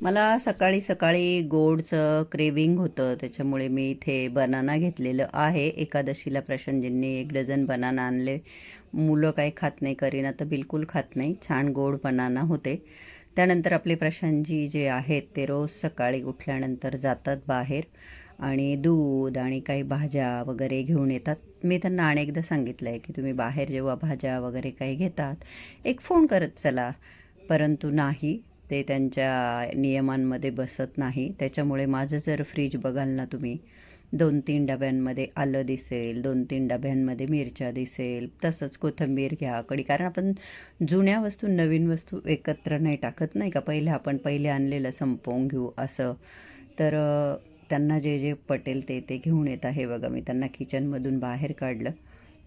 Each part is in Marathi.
मला सकाळी सकाळी गोडचं क्रेविंग होतं. त्याच्यामुळे मी इथे बनाना घेतलेलं आहे. एकादशीला प्रशांतजींनी एक डझन बनाना आणले. मुलं काही खात नाही करीना तर बिलकुल खात नाही. छान गोड बनाना होते. त्यानंतर आपले प्रशांतजी जे आहेत ते रोज सकाळी उठल्यानंतर जातात बाहेर आणि दूध आणि काही भाज्या वगैरे घेऊन येतात. मी त्यांना अनेकदा सांगितलं आहे की तुम्ही बाहेर जेव्हा भाज्या वगैरे काही घेतात एक फोन करत चला. परंतु नाही. ते त्यांच्या नियमांमध्ये बसत नाही. त्याच्यामुळे माझं जर फ्रीज बघाल ना तुम्ही दोन तीन डब्यांमध्ये आलं दिसेल दोन तीन डब्यांमध्ये मिरच्या दिसेल तसंच कोथिंबीर घ्या कडी कारण आपण जुन्या वस्तू नवीन वस्तू एकत्र नाही टाकत नाही का? पहिले आपण पहिले आणलेलं संपवून घेऊ असं. तर त्यांना जे जे पटेल ते ते घेऊन येत आहे बघा. मी त्यांना किचनमधून बाहेर काढलं.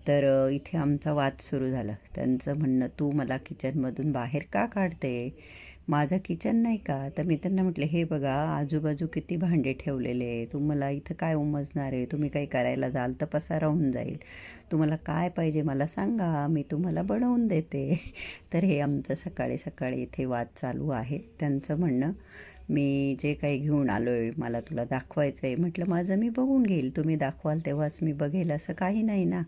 तर इथे आमचा वाद सुरू झाला. त्यांचं म्हणणं तू मला किचनमधून बाहेर का काढते? माझं किचन नाही का? तर मी त्यांना म्हटले हे बघा आजूबाजू किती भांडे ठेवलेले आहे. तुम्हाला इथं काय उमजणार आहे? तुम्ही काही करायला जाल तर पसारा होऊन जाईल. तुम्हाला काय पाहिजे मला सांगा. मी तुम्हाला बनवून देते. तर हे आमचं सकाळी सकाळी इथे वाद चालू आहे. त्यांचं म्हणणं मी जे काही घेऊन आलो आहे मला तुला दाखवायचं आहे म्हटलं माझं मी बघून घेईल. तुम्ही दाखवाल तेव्हाच मी बघेल. असं काही नाही ना.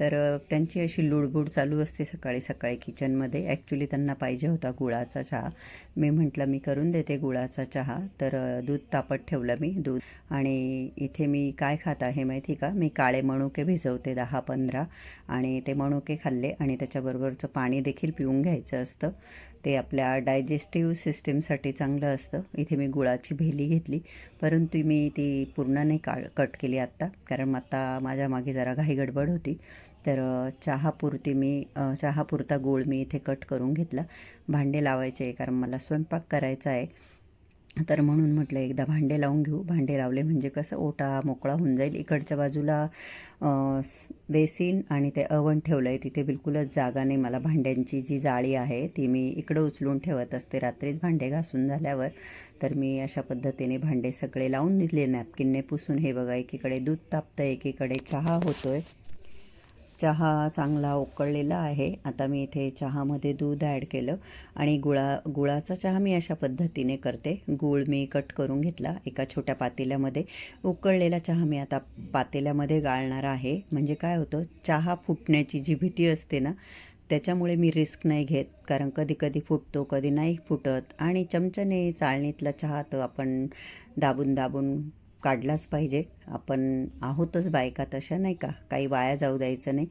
तर त्यांची अशी लुडबुड चालू असते सकाळी सकाळी किचनमध्ये. ॲक्च्युली त्यांना पाहिजे होता गुळाचा चहा. मी म्हटलं मी करून देते गुळाचा चहा. तर दूध तापत ठेवलं मी दूध. आणि इथे मी काय खात आहे माहिती का? मी काळे मणुके भिजवते दहा पंधरा. आणि ते मणुके खाल्ले आणि त्याच्याबरोबरचं पाणी देखील पिऊन घ्यायचं असतं. ते आपल्या डायजेस्टिव्ह सिस्टीमसाठी चांगलं असतं. इथे मी गुळाची भेली घेतली. परंतु मी ती पूर्ण नाही काळ कट केली आत्ता. कारण आता माझ्या मागे जरा घाई गडबड होती. तर चहापुरती मी चहापुरता गूळ मी इथे कट करून घेतला. भांडे लावायचे कारण मला स्वयंपाक करायचा आहे. तर म्हणून म्हटलं एकदा भांडे लावून घेऊ. भांडे लावले म्हणजे कसं ओटा मोकळा होऊन जाईल. इकडच्या बाजूला बेसिन आणि ते अवन ठेवलं आहे तिथे बिलकुलच जागा नाही. मला भांड्यांची जी जाळी आहे ती मी इकडं उचलून ठेवत असते. रात्रीच भांडे घासून झाल्यावर तर मी अशा पद्धतीने भांडे सगळे लावून दिले. नॅपकिनने पुसून हे बघा एकीकडे दूध तापतं एकीकडे चहा होतो आहे चहा चांगला उकळलेला आहे. आता मी इथे चहामध्ये दूध ॲड केलं आणि गुळा गुळाचा चहा मी अशा पद्धतीने करते. गूळ मी कट करून घेतला. एका छोट्या पातेल्यामध्ये उकळलेला चहा मी आता पातेल्यामध्ये गाळणार आहे. म्हणजे काय होतं चहा फुटण्याची जी भीती असते ना त्याच्यामुळे मी रिस्क नाही घेत. कारण कधी कधी फुटतो कधी नाही फुटत. आणि चमच्याने चाळणीतला चहा तर आपण दाबून दाबून काढलाच पाहिजे. आपण आहोतच बायका तशा नाही का? काही वाया जाऊ द्यायचं नाही.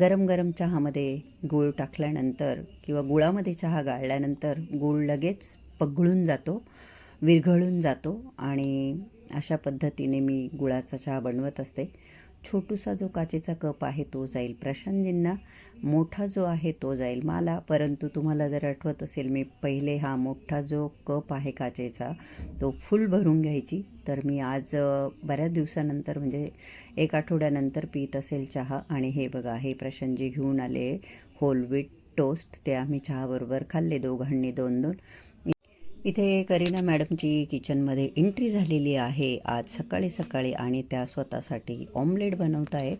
गरम गरम चहामध्ये गूळ टाकल्यानंतर किंवा गुळामध्ये चहा गाळल्यानंतर गूळ लगेच पगळून जातो विरघळून जातो आणि अशा पद्धतीने मी गुळाचा चहा बनवत असते. छोटूसा जो काचेचा कप आहे तो जाईल. प्रशांतजींना मोठा जो आहे तो जाईल. मला परंतु तुम्हाला जर आठवत असेल मी पहिले हा मोठा जो कप आहे काचेचा तो फुल भरून घ्यायची. तर मी आज बऱ्याच दिवसानंतर म्हणजे एक आठवड्यानंतर पित असेल चहा. आणि हे बघा हे प्रशांतजी घेऊन आले होल व्हीट टोस्ट ते आम्ही चहाबरोबर खाल्ले दोघांनी दोन दोन इथे करीना मॅडमची किचनमध्ये एंट्री झालेली आहे. आज सकाळी सकाळी आणि त्या स्वतःसाठी ऑमलेट बनवत आहे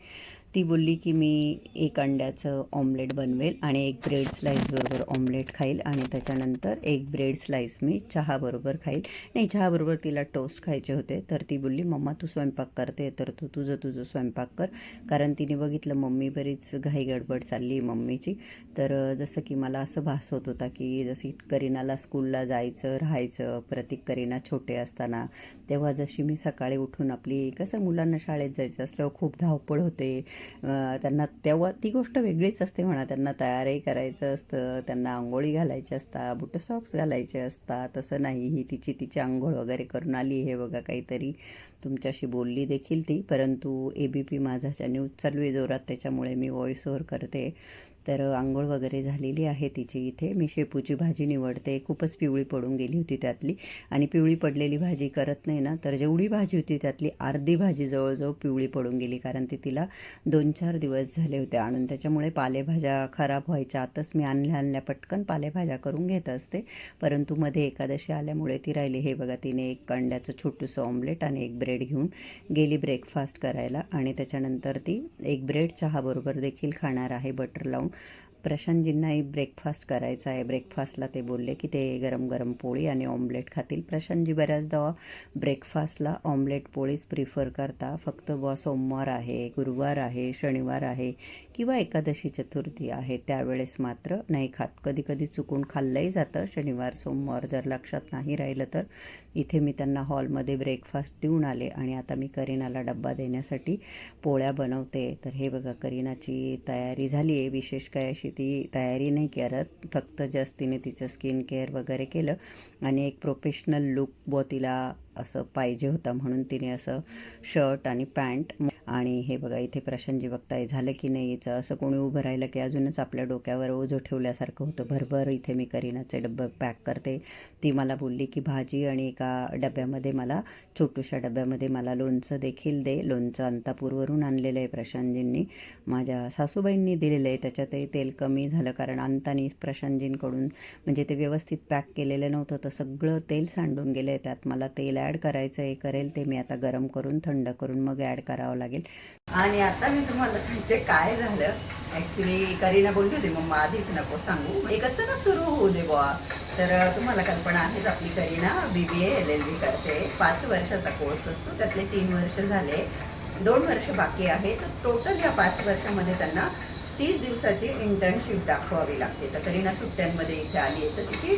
ती बोलली की मी एक अंड्याचं ऑमलेट बनवेल आणि एक ब्रेड स्लाईसबरोबर ऑमलेट खाईल आणि त्याच्यानंतर एक ब्रेड स्लाईस मी चहाबरोबर खाईल. नाही चहाबरोबर तिला टोस्ट खायचे होते तर ती बोलली मम्मा तू स्वयंपाक करते तर तू तुझं तुझं स्वयंपाक कर. कारण तिने बघितलं मम्मी बरीच घाई गडबड चालली मम्मीची. तर जसं की मला असं भास होत होता की जशी करीनाला स्कूलला जायचं राहायचं प्रतीक करीना छोटे असताना तेव्हा जशी मी सकाळी उठून आपली कसं मुलांना शाळेत जायचं असल्यावर खूप धावपळ होते त्यांना तेव्हा ती गोष्ट वेगळीच असते म्हणा. त्यांना तयारही करायचं असतं त्यांना आंघोळी घालायची असतात बुट सॉक्स घालायचे असतात तसं नाही ही तिची तिची आंघोळ वगैरे करून आली हे बघा काहीतरी. तुमच्याशी बोलली देखील ती परंतु ए बी पी माझाच्या न्यूज चालू आहे जोरात त्याच्यामुळे मी व्हॉइस ओव्हर करते. तर आंघोळ वगैरे झालेली आहे तिची इथे. मी शेपूची भाजी निवडते. खूपच पिवळी पडून गेली होती त्यातली. आणि पिवळी पडलेली भाजी करत नाही ना तर जेवढी भाजी होती त्यातली अर्धी भाजी जवळजवळ पिवळी पडून गेली कारण ती तिला दोन चार दिवस झाले होते आणून. त्याच्यामुळे पालेभाज्या खराब व्हायच्या आताच मी आणल्या आणल्या पटकन पालेभाज्या करून घेत असते. परंतु मध्ये एकादशी आल्यामुळे ती राहिली. हे बघा तिने एक अंड्याचं छोटंसं ऑमलेट आणि एक ब्रेड घेऊन गेली ब्रेकफास्ट करायला आणि त्याच्यानंतर ती एक ब्रेड चहाबरोबर देखील खाणार आहे बटर लावून. प्रशांतजींनाही ब्रेकफास्ट करायचा आहे. ब्रेकफास्टला ते बोलले की ते गरम गरम पोळी आणि ऑमलेट खातील. प्रशांतजी बऱ्याचदा ब्रेकफास्टला ऑमलेट पोळीच प्रिफर करता. फक्त बॉ सोमवार आहे गुरुवार आहे शनिवार आहे किंवा एकादशी चतुर्थी आहे त्यावेळेस मात्र नाही खात. कधी कधी चुकून खाल्लंही जातं. शनिवार सोमवार जर लक्षात नाही राहिलं तर इथे मी त्यांना हॉलमध्ये ब्रेकफास्ट देऊन आले आणि आता मी करीनाला डब्बा देण्यासाठी पोळ्या बनवते. तर हे बघा करीनाची तयारी झाली आहे. विशेष काय अशी ती तयारी नाही करत. फक्त जस्ट तिने तिचं स्किन केअर वगैरे केलं आणि एक प्रोफेशनल लुक व तिला असं पाहिजे होता म्हणून तिने असं शर्ट आणि पॅन्ट आणि हे बघा इथे प्रशांतजी बघताय झालं की नाही याचं? असं कोणी उभं राहिलं की अजूनच आपल्या डोक्यावर ओझं ठेवल्यासारखं होतं. भरभर इथे मी करीनाचे डब्बे पॅक करते. ती मला बोलली की भाजी आणि एका डब्यामध्ये मला छोटूशा डब्यामध्ये मला लोणचं देखील दे. लोणचं अंतापूरवरून आणलेलं आहे प्रशांतजींनी. माझ्या सासूबाईंनी दिलेलं आहे. त्याच्यातही तेल कमी झालं कारण अंतानी प्रशांतजींकडून म्हणजे ते व्यवस्थित पॅक केलेलं नव्हतं तर सगळं तेल सांडून गेलं आहे त्यात मला तेल ॲड करायचं आहे करेल ते मी आता गरम करून थंड करून मग ॲड करावं लागेल. आणि आता मी तुम्हाला सांगते काय झालं. ॲक्च्युली करीना बोलली होती मग आधीच नको सांगू. एक कसं ना सुरू होऊ दे बुवा? तर तुम्हाला कल्पना आहेच आपली Kareena B B A L L B करते. पाच वर्षाचा कोर्स असतो त्यातले तीन वर्ष झाले. दोन वर्ष बाकी आहे. तर टोटल या पाच वर्षामध्ये त्यांना तीस दिवसाची इंटर्नशिप दाखवावी लागते. तर करीना सुट्ट्यांमध्ये इथे आली आहे. तर तिची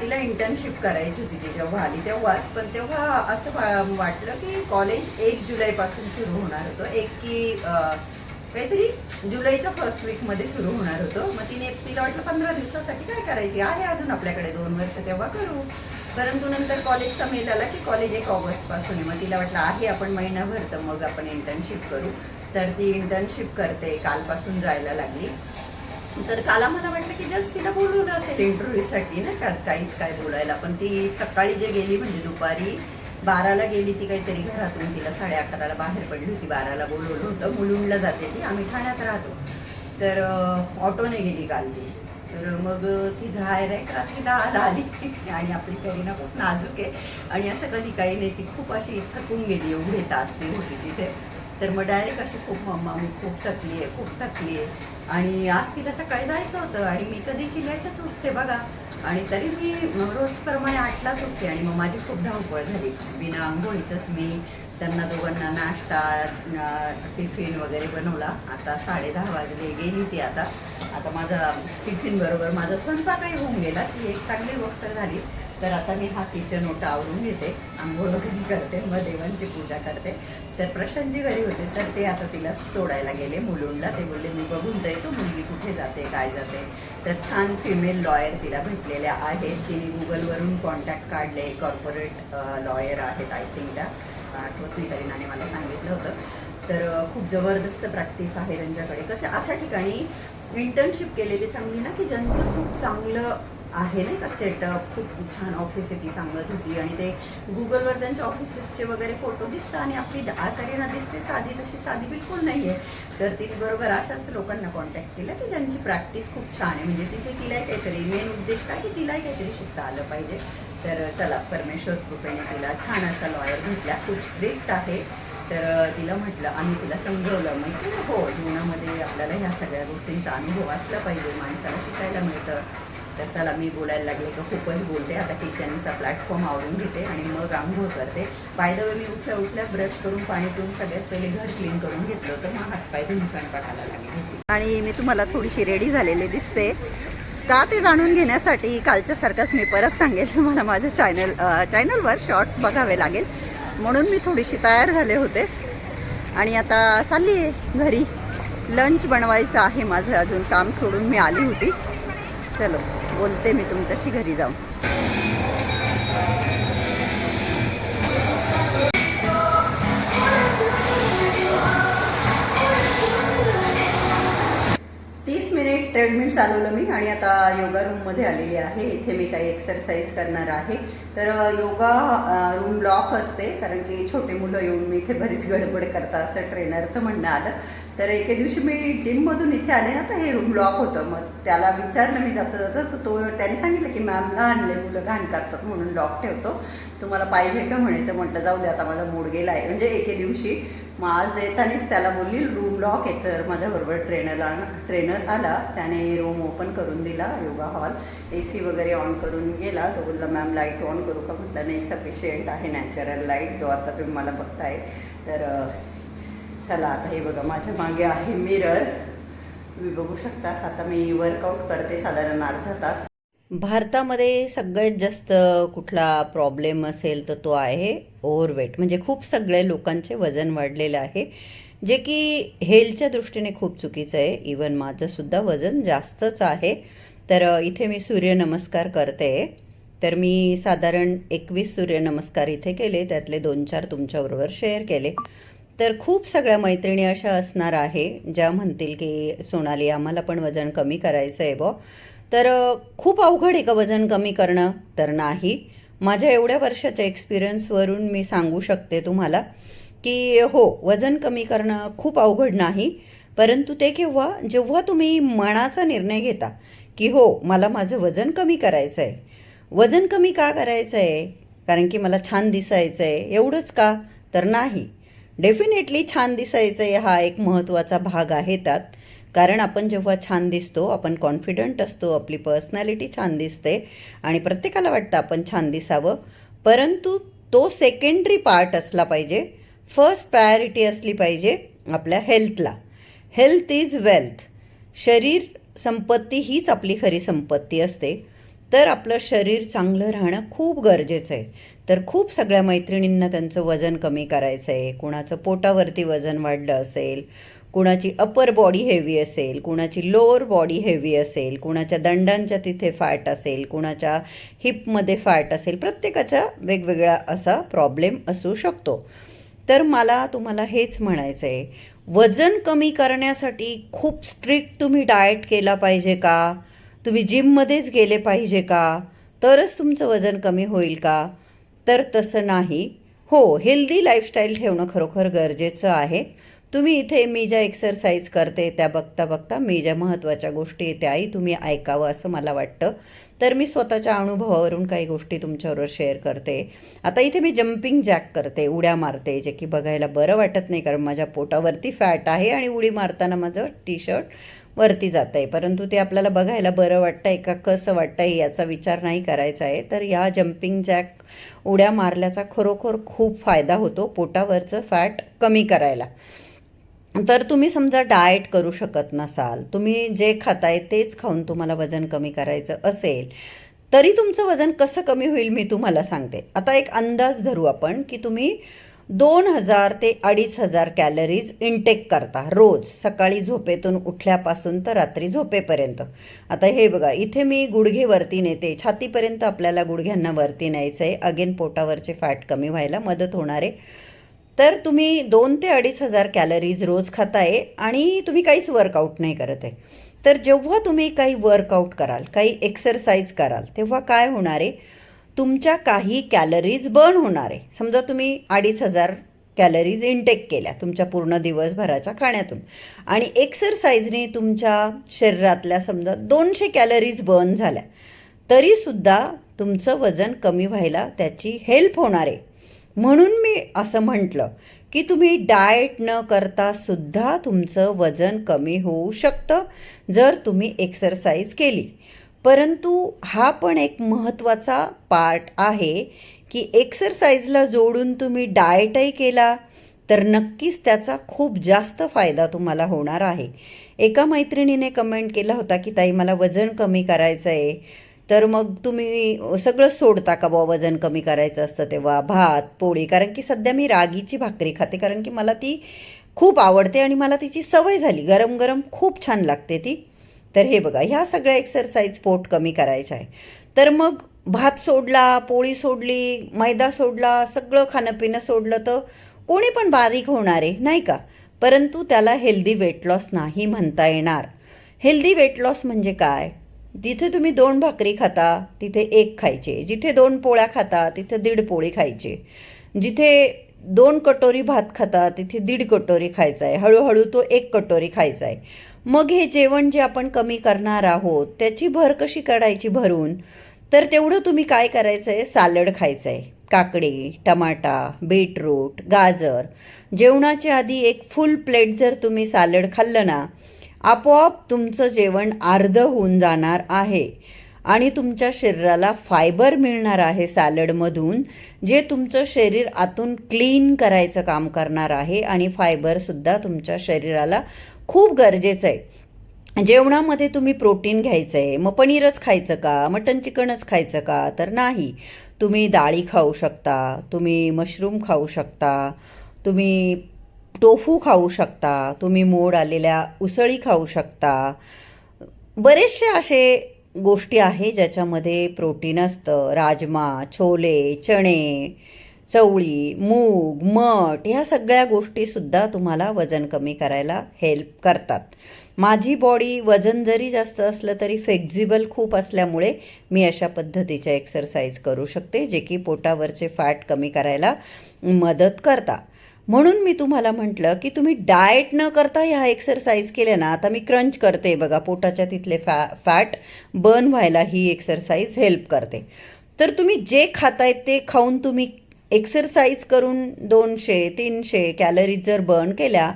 तिला इंटर्नशिप करायची होती ती जेव्हा आली. तेव्हाच पण तेव्हा असं वाटलं की कॉलेज एक जुलैपासून सुरू होणार होतं. एक की काहीतरी जुलैच्या फर्स्ट वीकमध्ये सुरू होणार होतं. मग तिने तिला वाटलं पंधरा दिवसासाठी काय करायची? आहे अजून आपल्याकडे दोन वर्ष तेव्हा करू. परंतु नंतर कॉलेजचा मेल आला की कॉलेज एक ऑगस्टपासून आहे. मग तिला वाटलं आहे आपण महिनाभर तर मग आपण इंटर्नशिप करू. तर ती इंटर्नशिप करते कालपासून जायला लागली. तर काल आम्हाला वाटलं की जस्ट तिला बोलवलं असेल. इंटरव्ह्यूसाठी ना का काहीच काय बोलायला. पण ती सकाळी जे गेली म्हणजे दुपारी बाराला गेली ती काहीतरी घरातून तिला साडे अकराला बाहेर पडली होती बाराला बोलवलं होतं. मुलुंडला जाते ती आम्ही ठाण्यात राहतो. तर ऑटोने गेली काल ती. तर मग ती डायरेक्ट रात्रीला आला आली. आणि आपली करीना खूप नाजूक आहे. आणि असं कधी काही नाही ती खूप अशी थकून गेली एवढे तास ती होती तिथे. तर मग डायरेक्ट अशी खूप मम्मा मी खूप थकली आहे खूप थकली आहे. आणि आज तिला सकाळी जायचं होतं आणि मी कधीची लेटच उठते बघा. आणि तरी मी रोजप्रमाणे आठलाच उठते आणि मग माझी खूप धावपळ झाली. बिना आंघोळीचंच मी त्यांना दोघांना नाश्ता टिफिन वगैरे बनवला. आता साडे दहा वाजले गेली ती आता. आता माझा टिफिन बरोबर माझा स्वयंपाकही होऊन गेला. ती एक चांगली गोष्ट झाली. तर आता मी हा किचन ओटा आवरून घेते. आंघोळ वगैरे करते मग देवांची पूजा करते. तर प्रशांतजी घरी होते तर ते आता तिला सोडायला गेले मुलुंडला. ते बोलले मी बघून तर येतो मुलगी कुठे जाते काय जाते. तर छान फिमेल लॉयर तिला भेटलेल्या आहेत. तिने गुगलवरून कॉन्टॅक्ट काढले. कॉर्पोरेट लॉयर आहेत आय थिंकला आठवत नाही करीनाने मला सांगितलं होतं. तर खूप जबरदस्त प्रॅक्टिस आहे त्यांच्याकडे. कसं अशा ठिकाणी इंटर्नशिप केलेली चांगली ना की ज्यांचं खूप चांगलं आहे नाही का सेटअप खूप छान ऑफिस आहे ती सांगत होती. आणि ते गुगलवर त्यांच्या ऑफिसेसचे वगैरे फोटो दिसतात आणि आपली दा- करीना दिसते साधी तशी साधी बिलकुल नाही आहे तर तिने बरोबर अशाच लोकांना कॉन्टॅक्ट केलं की ज्यांची प्रॅक्टिस खूप छान आहे. म्हणजे तिथे तिलाही काहीतरी मेन उद्देश काय की तिलाही काहीतरी शिकता आलं पाहिजे. तर चला परमेश्वर कृपेने तिला छान अशा लॉयर भेटल्या. खूप स्ट्रिक्ट आहे. तर तिला म्हटलं आम्ही तिला समजवलं. माहिती ना हो जीवनामध्ये आपल्याला ह्या सगळ्या गोष्टींचा अनुभव असला पाहिजे. माणसाला शिकायला मिळतं. तर चला मी बोलायला लागले का खूपच बोलते. आता किचनचा प्लॅटफॉर्म आवरून घेते आणि मग आंघोळ करते. बाय द वे मी उठल्या उठल्या ब्रश करून पाणी पिऊन सगळ्यात पहिले घर क्लीन करून घेतलं होतं. मग हातपाय धुवून स्वयंपाकाला लागले आणि मी तुम्हाला थोडीशी रेडी झालेली दिसते. का ते जाणून घेण्यासाठी कालच्यासारखंच मी परत सांगेल तुम्हाला माझ्या चॅनल चॅनलवर शॉर्ट्स बघावे लागेल. म्हणून मी थोडीशी तयार झाले होते. आणि आता चालली आहे घरी. लंच बनवायचं आहे माझं. अजून काम सोडून मी आली होती. चलो बोलते मी तुमच्याशी घरी जाऊन. ट्रेडमिल चालवलं मी आणि आता योगा रूममध्ये आलेली आहे. इथे मी काही एक्सरसाइज करणार आहे. तर योगा रूम लॉक असते कारण की छोटे मुलं येऊन मी इथे बरीच गडबड करता असं ट्रेनरचं म्हणणं आलं. तर एके दिवशी मी जिममधून इथे आले ना तर हे रूम लॉक होतं. मग त्याला विचारलं मी जाता जाता तर तो त्याने सांगितलं की मॅम लहानले मुलं घाण करतात म्हणून लॉक ठेवतो. तुम्हाला पाहिजे का? म्हणे. तर म्हटलं जाऊ दे आता माझा मूड गेला आहे म्हणजे एके दिवशी मग आज येतानीच त्याला बोलली रूम लॉक आहे तर माझ्याबरोबर ट्रेनरला ट्रेनर आला. त्याने रूम ओपन करून दिला योगा हॉल ए सी वगैरे ऑन करून गेला. तो बोलला मॅम लाइट ऑन करू का? म्हटलं नाही सफिशियंट आहे नॅचरल लाइट जो आता तुम्ही मला बघताय. तर चला आता हे बघा माझ्या मागे आहे मिरर तुम्ही बघू शकता. आता मी वर्कआउट करते साधारण अर्धा तास. भारतामध्ये सगळ्यात जास्त कुठला प्रॉब्लेम असेल तर तो आहे ओव्हरवेट म्हणजे खूप सगळे लोकांचे वजन वाढलेलं आहे. जे की हेल्थच्या दृष्टीने खूप चुकीचं आहे. इवन माझंसुद्धा वजन जास्तच आहे. तर इथे मी सूर्यनमस्कार करते. तर मी साधारण एकवीस सूर्यनमस्कार इथे केले. त्यातले दोन चार तुमच्याबरोबर शेअर केले. तर खूप सगळ्या मैत्रिणी अशा असणार आहे ज्या म्हणतील की सोनाली आम्हाला पण वजन कमी करायचं आहे बॉ. तर खूप अवघड आहे का वजन कमी करणं? तर नाही. माझ्या एवढ्या वर्षाच्या एक्सपिरियन्सवरून मी सांगू शकते तुम्हाला की हो वजन कमी करणं खूप अवघड नाही. परंतु ते केव्हा? जेव्हा तुम्ही मनाचा निर्णय घेता की हो मला माझं वजन कमी करायचं आहे वजन कमी का करायचं आहे कारण की मला छान दिसायचं आहे एवढंच का? तर नाही. डेफिनेटली छान दिसायचं आहे हा एक महत्त्वाचा भाग आहे त्यात. कारण आपण जेव्हा छान दिसतो आपण कॉन्फिडंट असतो आपली पर्सनॅलिटी छान दिसते आणि प्रत्येकाला वाटतं आपण छान दिसावं. परंतु तो सेकंडरी पार्ट असला पाहिजे फर्स्ट प्रायोरिटी असली पाहिजे आपल्या हेल्थला हेल्थ इज वेल्थ शरीर संपत्ती हीच आपली खरी संपत्ती असते. तर आपलं शरीर चांगलं राहणं खूप गरजेचं आहे. तर खूप सगळ्या मैत्रिणींना त्यांचं वजन कमी करायचं आहे कुणाचं पोटावरती वजन वाढलं असेल कुणाची अपर बॉडी हेवी असेल कुणाची लोअर बॉडी हेवी असेल कुणाच्या दंडांच्या तिथे फॅट असेल कुणाच्या हिपमध्ये फॅट असेल प्रत्येकाचा वेगवेगळा असा प्रॉब्लेम असू शकतो. तर मला तुम्हाला हेच म्हणायचं आहे वजन कमी करण्यासाठी खूप स्ट्रिक्ट तुम्ही डाएट केला पाहिजे का? तुम्ही जिममध्येच गेले पाहिजे का? तरच तुमचं वजन कमी होईल का? तर तसं नाही. हो हेल्दी लाईफस्टाईल ठेवणं खरोखर गरजेचं आहे. तुम्ही इथे मी ज्या एक्सरसाइज करते त्या बघता बघता मी ज्या महत्त्वाच्या गोष्टी येते त्याही तुम्ही ऐकावं असं मला वाटतं. तर मी स्वतःच्या अनुभवावरून काही गोष्टी तुमच्याबरोबर शेअर करते. आता इथे मी जम्पिंग जॅक करते उड्या मारते जे की बघायला बरं वाटत नाही कारण माझ्या पोटावरती फॅट आहे आणि उडी मारताना माझं टी शर्ट वरती जात आहे परंतु ते आपल्याला बघायला बरं वाटतं आहे का कसं वाटतं आहे याचा विचार नाही करायचा आहे. तर या जम्पिंग जॅक उड्या मारल्याचा खरोखर खूप फायदा होतो पोटावरचं फॅट कमी करायला. तर तुम्ही समजा डाएट करू शकत नसाल तुम्ही जे खाताय तेच खाऊन तुम्हाला वजन कमी करायचं असेल तरी तुमचं वजन कसं कमी होईल मी तुम्हाला सांगते. आता एक अंदाज धरू आपण की तुम्ही दोन हजार ते अडीच हजार कॅलरीज इनटेक करता रोज सकाळी झोपेतून उठल्यापासून तर रात्री झोपेपर्यंत. आता हे बघा इथे मी गुडघे वरती नेते छातीपर्यंत आपल्याला गुडघ्यांना वरती न्यायचं आहे अगेन पोटावरचे फॅट कमी व्हायला मदत होणार आहे. तर तुम्ही दोन ते अडीच हजार कॅलरीज रोज खाताय आणि तुम्ही काहीच वर्कआउट नाही करत आहे. तर जेव्हा तुम्ही काही वर्कआउट कराल काही एक्सरसाइज कराल तेव्हा काय होणार आहे? तुमच्या काही कॅलरीज बर्न होणार आहे. समजा तुम्ही अडीच हजार कॅलरीज इनटेक केल्या तुमच्या पूर्ण दिवसभराच्या खाण्यातून. आणि एक्सरसाइजने तुमच्या शरीरातल्या समजा दोनशे कॅलरीज बर्न झाल्या. तरीसुद्धा तुमचं वजन कमी व्हायला त्याची हेल्प होणार आहे. म्हणून मी असं म्हटलं की तुम्ही डाएट न करता सुद्धा तुमचं वजन कमी होऊ शकतं जर तुम्ही एक्सरसाइज केली. परंतु हा पण एक महत्त्वाचा पार्ट आहे की एक्सरसाइजला जोडून तुम्ही डाएटही केला तर नक्कीच त्याचा खूप जास्त फायदा तुम्हाला होणार आहे. एका मैत्रिणीने कमेंट केला होता की ताई मला वजन कमी करायचं आहे तर मग तुम्ही सगळं सोडता का बुवा वजन कमी करायचं असतं तेव्हा? भात पोळी? कारण की सध्या मी रागीची भाकरी खाते कारण की मला ती खूप आवडते आणि मला तिची सवय झाली. गरम गरम खूप छान लागते ती. तर हे बघा ह्या सगळ्या एक्सरसाइज पोट कमी करायच्या आहे. तर मग भात सोडला पोळी सोडली मैदा सोडला सगळं खाणं पिणं सोडलं तर कोणी पण बारीक होणार आहे नाही का? परंतु त्याला हेल्दी वेट लॉस नाही म्हणता येणार. हेल्दी वेट लॉस म्हणजे काय? जिथे तुम्ही दोन भाकरी खाता तिथे एक खायचे. जिथे दोन पोळ्या खाता तिथे दीड पोळी खायची. जिथे दोन कटोरी भात खाता तिथे दीड कटोरी खायचा आहे हळूहळू तो एक कटोरी खायचा आहे मग हे जेवण जे आपण कमी करणार आहोत त्याची भर कशी काढायची भरून? तर तेवढं तुम्ही काय करायचं आहे सॅलड खायचं आहे काकडी टमाटा बीटरूट गाजर. जेवणाच्या आधी एक फुल प्लेट जर तुम्ही सॅलड खाल्लं ना आपोआप तुमचं जेवण अर्ध होऊन जाणार आहे. आणि तुमच्या शरीराला फायबर मिळणार आहे सॅलडमधून जे तुमचं शरीर आतून क्लीन करायचं काम करणार आहे आणि फायबरसुद्धा तुमच्या शरीराला खूप गरजेचं आहे जेवणामध्ये तुम्ही प्रोटीन घ्यायचं आहे मग पनीरच खायचं का मटन चिकनच खायचं का? तर नाही. तुम्ही डाळी खाऊ शकता तुम्ही मशरूम खाऊ शकता तुम्ही टोफू खाऊ शकता तुम्ही मोड आलेल्या उसळी खाऊ शकता. बरेचसे असे गोष्टी आहे ज्याच्यामध्ये प्रोटीन असतं. राजमा छोले चणे चवळी मूग मठ ह्या सगळ्या गोष्टीसुद्धा तुम्हाला वजन कमी करायला हेल्प करतात. माझी बॉडी वजन जरी जास्त असलं तरी फ्लेक्झिबल खूप असल्यामुळे मी अशा पद्धतीच्या एक्सरसाइज करू शकते जे की पोटावरचे फॅट कमी करायला मदत करता. म्हणून मी तुम्हाला म्हटलं की तुम्ही डाएट न करता ह्या एक्सरसाइज केल्या ना आता मी क्रंच करते बघा पोटाच्या तिथले फॅ फॅट बर्न व्हायला ही एक्सरसाइज हेल्प करते. तर तुम्ही जे खाताय ते खाऊन तुम्ही एक्सरसाइज करून दोनशे तीनशे कॅलरीज जर बर्न केल्या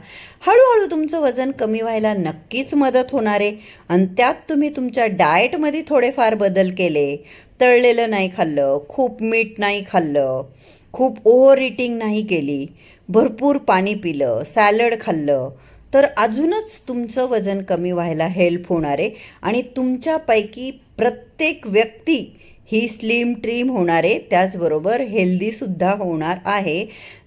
हळूहळू तुमचं वजन कमी व्हायला नक्कीच मदत होणार आहे. आणि त्यात तुम्ही तुमच्या डाएटमध्ये थोडेफार बदल केले तळलेलं नाही खाल्लं खूप मीठ नाही खाल्लं खूप ओव्हर इटिंग नाही केली भरपूर पाणी पिलं सॅलड खाल्लं तर अजूनच तुमचं वजन कमी व्हायला हेल्प होणार आहे आणि तुमच्यापैकी प्रत्येक व्यक्ती ही स्लिम ट्रीम होणार आहे त्याचबरोबर हेल्दीसुद्धा होणार आहे.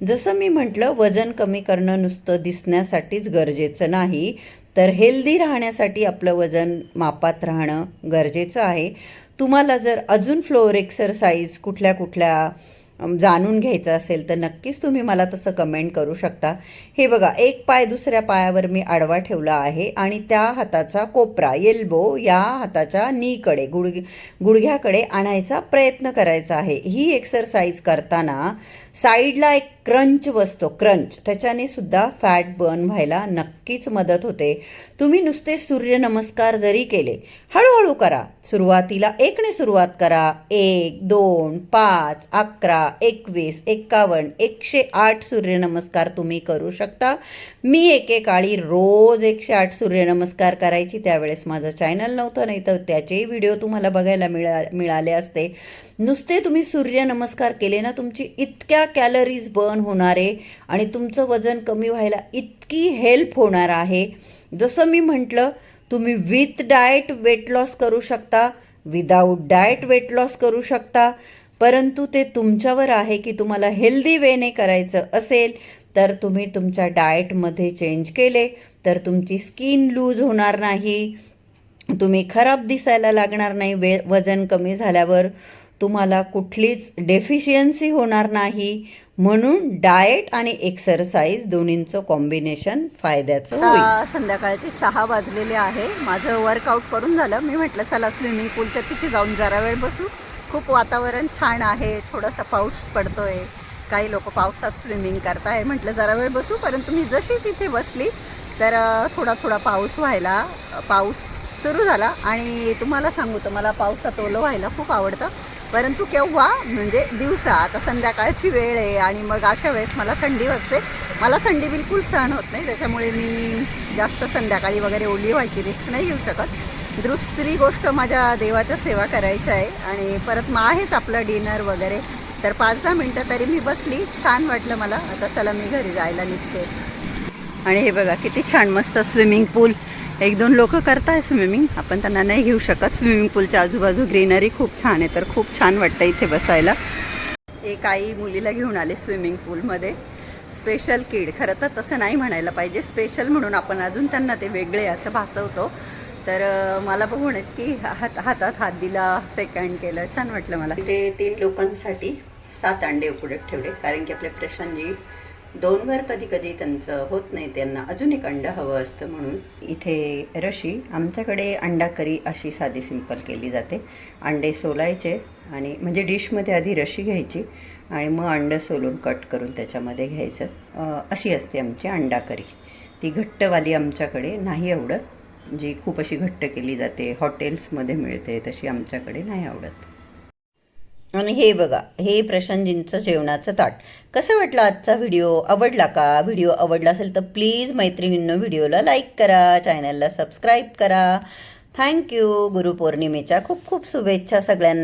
जसं मी म्हटलं वजन कमी करणं नुसतं दिसण्यासाठीच गरजेचं नाही तर हेल्दी राहण्यासाठी आपलं वजन मापात राहणं गरजेचं आहे. तुम्हाला जर अजून फ्लोअर एक्सरसाइज कुठल्या कुठल्या जाणून घ्यायचं असेल तर नक्कीच तुम्ही मला तसं कमेंट करू शकता. हे बघा एक पाय दुसऱ्या पायावर मी आडवा ठेवला आहे आणि त्या हाताचा कोपरा एल्बो या हाताच्या नीकडे गुडघे गुडघ्याकडे आणायचा प्रयत्न करायचा आहे. ही एक्सरसाइज करताना साईडला एक क्रंच बसतो क्रंच. त्याच्याने सुद्धा फॅट बर्न व्हायला नक्कीच मदत होते. तुम्ही नुसते सूर्यनमस्कार जरी केले हळूहळू करा. सुरुवातीला एकने सुरुवात करा. एक दोन पाच अकरा एकवीस एक्कावन्न एकशे आठ सूर्यनमस्कार तुम्ही करू शकता. मी एकेकाळी रोज एकशे आठ सूर्यनमस्कार करायची. त्यावेळेस माझं चॅनल नव्हतं नाही तर त्याचेही व्हिडिओ तुम्हाला बघायला मिळा मिळाले असते. नुसते तुम्ही सूर्यनमस्कार केले ना तुमची इतक्या कॅलरीज बर्न होणार आहे आणि तुमचं वजन कमी व्हायला इतकी हेल्प होणार आहे. जसं मी म्हटलं तुम्ही विथ डाएट वेट लॉस करू शकता विदाऊट डाएट वेट लॉस करू शकता परंतु ते तुमच्यावर आहे की तुम्हाला हेल्दी वेने करायचं असेल तर तुम्ही तुमच्या डाएटमध्ये चेंज केले तर तुमची स्किन लूज होणार नाही. तुम्ही खराब दिसायला लागणार नाही वे वजन कमी झाल्यावर. तुम्हाला कुठलीच डेफिशियन्सी होणार नाही. म्हणून डाएट आणि एक्सरसाइज दोन्हींचं कॉम्बिनेशन फायद्याचं संध्याकाळचे सहा वाजलेले आहे. माझं वर्कआउट करून झालं. मी म्हटलं चला स्विमिंग पूलच्या तिथे जाऊन जरा वेळ बसू. खूप वातावरण छान आहे. थोडासा पाऊस पडतोय. काही लोक पावसात स्विमिंग करताय. म्हटलं जरा वेळ बसू परंतु मी जशी तिथे बसली तर थोडा थोडा पाऊस व्हायला पाऊस सुरू झाला. आणि तुम्हाला सांगू तर मला पावसात ओलं व्हायला खूप आवडतं. परंतु केव्हा म्हणजे दिवसा आता संध्याकाळची वेळ आहे आणि मग अशा वेळेस मला थंडी वाजते मला थंडी बिलकुल सहन होत नाही त्याच्यामुळे मी जास्त संध्याकाळी वगैरे ओली व्हायची रिस्क नाही घेऊ शकत. दुसरी गोष्ट माझ्या देवाच्या सेवा करायच्या आहे आणि परत मग आहेच आपलं डिनर वगैरे. तर पाच दहा मिनटं तरी मी बसली छान वाटलं मला. आता चला मी घरी जायला निघते. आणि हे बघा किती छान मस्त स्विमिंग पूल. एक दोन लोक करताय स्विमिंग आपण त्यांना नाही घेऊ शकत. स्विमिंग पूलच्या आजूबाजू ग्रीनरी खूप छान आहे. तर खूप छान वाटतं इथे बसायला. एक आई मुलीला घेऊन आले स्विमिंग पूलमध्ये स्पेशल किड खरं तर तसं नाही म्हणायला पाहिजे. स्पेशल म्हणून आपण अजून त्यांना ते वेगळे असं भासवतो. तर मला बघून आहेत की हात हातात हात दिला सेकंड केलं. छान वाटलं मला. ते तीन लोकांसाठी सात अंडे उकडत ठेवले. कारण की आपले प्रशांतजी दोनवर कधी कधी त्यांचं होत नाही त्यांना अजून एक अंडं हवं असतं म्हणून इथे रशी आमच्याकडे अंडा करी अशी साधी सिंपल केली जाते. अंडे सोलायचे आणि म्हणजे डिशमध्ये आधी रशी घ्यायची आणि मग अंडं सोलून कट करून त्याच्यामध्ये घ्यायचं. अशी असते आमची अंडा करी ती घट्टवाली आमच्याकडे नाही आवडत. जी खूप अशी घट्ट केली जाते हॉटेल्समध्ये मिळते तशी आमच्याकडे नाही आवडत. आणि हे बघा हे प्रशांतजींचं जेवणाचं ताट. कसं वाटलं आजचा व्हिडिओ? आवडला का? व्हिडिओ आवडला असेल तर प्लीज मैत्रिणींनो व्हिडिओला लाईक करा चॅनलला सबस्क्राईब करा. थँक्यू गुरुपौर्णिमेच्या खूप खूप शुभेच्छा सगळ्यांना.